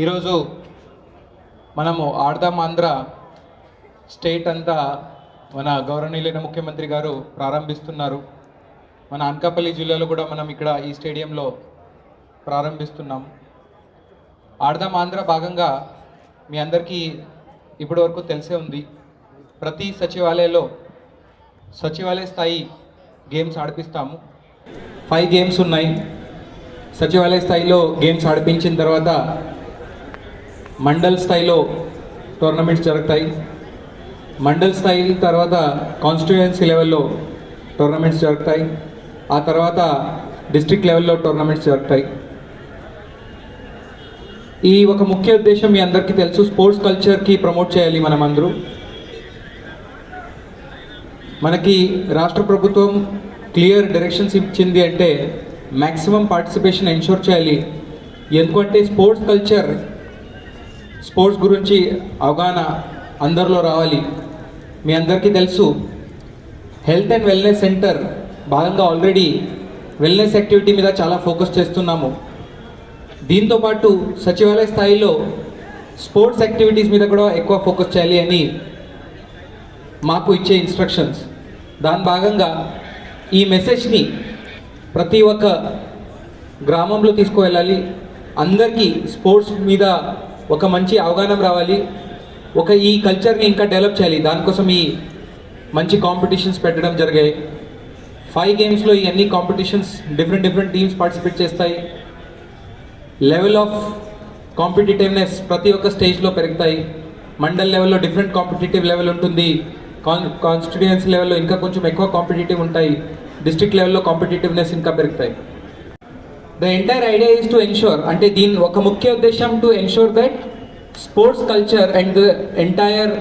ఈరోజు మనము ఆడదాం ఆంధ్ర స్టేట్ అంతా మన గౌరవనీయులైన ముఖ్యమంత్రి గారు ప్రారంభిస్తున్నారు. మన అనకాపల్లి జిల్లాలో కూడా మనం ఇక్కడ ఈ స్టేడియంలో ప్రారంభిస్తున్నాం. ఆడదాం ఆంధ్ర భాగంగా మీ అందరికీ ఇప్పటివరకు తెలిసే ఉంది. ప్రతి సచివాలయంలో సచివాలయ స్థాయి గేమ్స్ ఆడిపిస్తాము. ఫైవ్ గేమ్స్ ఉన్నాయి. సచివాలయ స్థాయిలో గేమ్స్ ఆడిపించిన తర్వాత మండల్ స్థాయిలో టోర్నమెంట్స్ జరుగుతాయి. మండల్ స్థాయి తర్వాత కాన్స్టిట్యుయెన్సీ లెవెల్లో టోర్నమెంట్స్ జరుగుతాయి. ఆ తర్వాత డిస్ట్రిక్ట్ లెవెల్లో టోర్నమెంట్స్ జరుగుతాయి. ఈ ఒక ముఖ్య ఉద్దేశం మీ అందరికీ తెలుసు స్పోర్ట్స్ కల్చర్కి ప్రమోట్ చేయాలి మనం అందరూ మనకి రాష్ట్ర ప్రభుత్వం క్లియర్ డైరెక్షన్స్ ఇచ్చింది అంటే మ్యాక్సిమం పార్టిసిపేషన్ ఎన్షూర్ చేయాలి. ఎందుకంటే స్పోర్ట్స్ కల్చర్ స్పోర్ట్స్ గురించి అవగాహన అందరిలో రావాలి. మీ అందరికీ తెలుసు హెల్త్ అండ్ వెల్నెస్ సెంటర్ భాగంగా ఆల్రెడీ వెల్నెస్ యాక్టివిటీ మీద చాలా ఫోకస్ చేస్తున్నాము. దీంతోపాటు సచివాలయ స్థాయిలో స్పోర్ట్స్ యాక్టివిటీస్ మీద కూడా ఎక్కువ ఫోకస్ చేయాలి అని మాకు ఇచ్చే ఇన్స్ట్రక్షన్స్. దాని భాగంగా ఈ మెసేజ్ని ప్రతి ఒక్క గ్రామంలో తీసుకువెళ్ళాలి. అందరికీ స్పోర్ట్స్ మీద ఒక మంచి అవగాహన రావాలి. ఒక ఈ కల్చర్ని ఇంకా డెవలప్ చేయాలి. దానికోసం ఈ మంచి కాంపిటీషన్స్ పెట్టడం జరిగాయి. ఫైవ్ గేమ్స్లో ఈ అన్ని competitions different different teams participate చేస్తాయి. లెవెల్ ఆఫ్ కాంపిటేటివ్నెస్ ప్రతి ఒక్క స్టేజ్లో పెరుగుతాయి. మండల్ లెవెల్లో డిఫరెంట్ కాంపిటేటివ్ లెవెల్ ఉంటుంది. కాన్ కాన్స్టిట్యుయెన్సీ లెవెల్లో ఇంకా కొంచెం ఎక్కువ కాంపిటేటివ్ ఉంటాయి. డిస్ట్రిక్ట్ లెవెల్లో కాంపిటేటివ్నెస్ ఇంకా పెరుగుతాయి. The entire idea is to ensure అంటే దీని ఒక ముఖ్య ఉద్దేశం to ensure that sports culture and the entire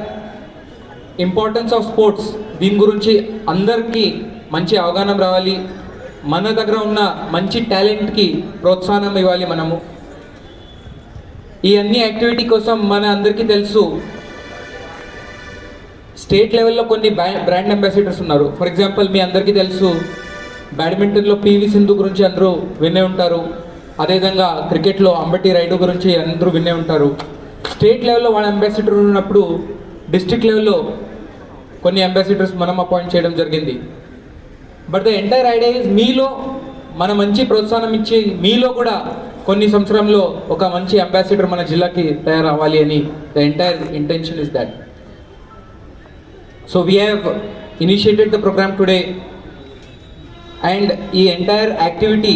importance of sports దీని గురించి అందరికీ మంచి అవగాహన రావాలి. మన దగ్గర ఉన్న మంచి టాలెంట్కి ప్రోత్సాహం ఇవ్వాలి మనము. ఈ అన్ని యాక్టివిటీ కోసం మన అందరికీ తెలుసు స్టేట్ లెవెల్లో కొన్ని బ్రాండ్ అంబాసిడర్స్ ఉన్నారు. ఫర్ ఎగ్జాంపుల్ మీ అందరికీ తెలుసు బ్యాడ్మింటన్లో పివి సింధు గురించి అందరూ వినే ఉంటారు. అదేవిధంగా క్రికెట్లో అంబటి రైడు గురించి అందరూ వినే ఉంటారు. స్టేట్ లెవెల్లో వాళ్ళ అంబాసిడర్ ఉన్నప్పుడు డిస్ట్రిక్ట్ లెవెల్లో కొన్ని అంబాసిడర్స్ మనం అపాయింట్ చేయడం జరిగింది. But the entire idea is మీలో మన మంచి ప్రోత్సాహం ఇచ్చి మీలో కూడా కొన్ని సంవత్సరంలో ఒక మంచి అంబాసిడర్ మన జిల్లాకి తయారవ్వాలి అని the entire intention is that. So we have initiated the programme today and ఈ ఎంటైర్ యాక్టివిటీ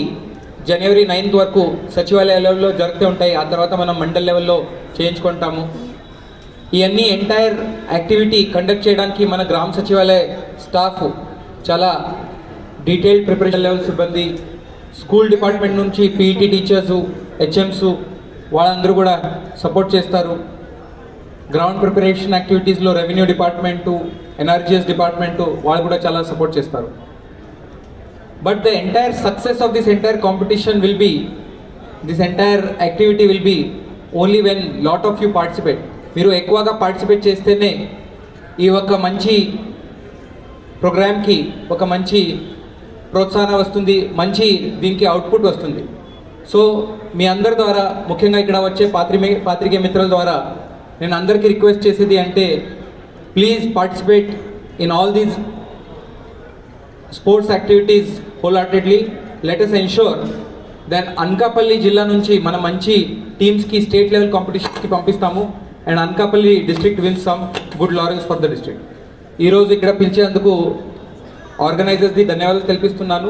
జనవరి నైన్త్ వరకు సచివాలయాలలో జరుగుతూ ఉంటాయి. ఆ తర్వాత మనం మండల్ లెవెల్లో చేయించుకుంటాము. ఇవన్నీ ఎంటైర్ యాక్టివిటీ కండక్ట్ చేయడానికి మన గ్రామ సచివాలయ స్టాఫ్ చాలా డీటెయిల్డ్ ప్రిపరేషన్ లెవెల్ సిబ్బంది స్కూల్ డిపార్ట్మెంట్ నుంచి పీఈటీ టీచర్సు హెచ్ఎంస్ వాళ్ళందరూ కూడా సపోర్ట్ చేస్తారు. గ్రౌండ్ ప్రిపరేషన్ యాక్టివిటీస్లో రెవెన్యూ డిపార్ట్మెంటు ఎన్ఆర్జిఎస్ డిపార్ట్మెంటు వాళ్ళు కూడా చాలా సపోర్ట్ చేస్తారు. But the entire success of this entire competition will be this entire activity will be only when lot of you participate మీరు ఎక్కువగా పార్టిసిపేట్ చేస్తేనే ఈ ఒక మంచి ప్రోగ్రామ్కి ఒక మంచి ప్రోత్సాహం వస్తుంది మంచి దీనికి అవుట్పుట్ వస్తుంది. సో మీ అందరి ద్వారా ముఖ్యంగా ఇక్కడ వచ్చే పాత్రిమే పాత్రికే మిత్రుల ద్వారా నేను అందరికీ రిక్వెస్ట్ చేసేది అంటే please participate in all these sports activities wholeheartedly let's ensure then Anakapalli జిల్లా నుంచి మన మంచి టీమ్స్కి స్టేట్ లెవెల్ కాంపిటీషన్స్కి పంపిస్తాము. And Anakapalli district wins some good laurels for the district ఈరోజు ఇక్కడ పిలిచేందుకు ఆర్గనైజర్స్ది ధన్యవాదాలు తెలిపిస్తున్నాను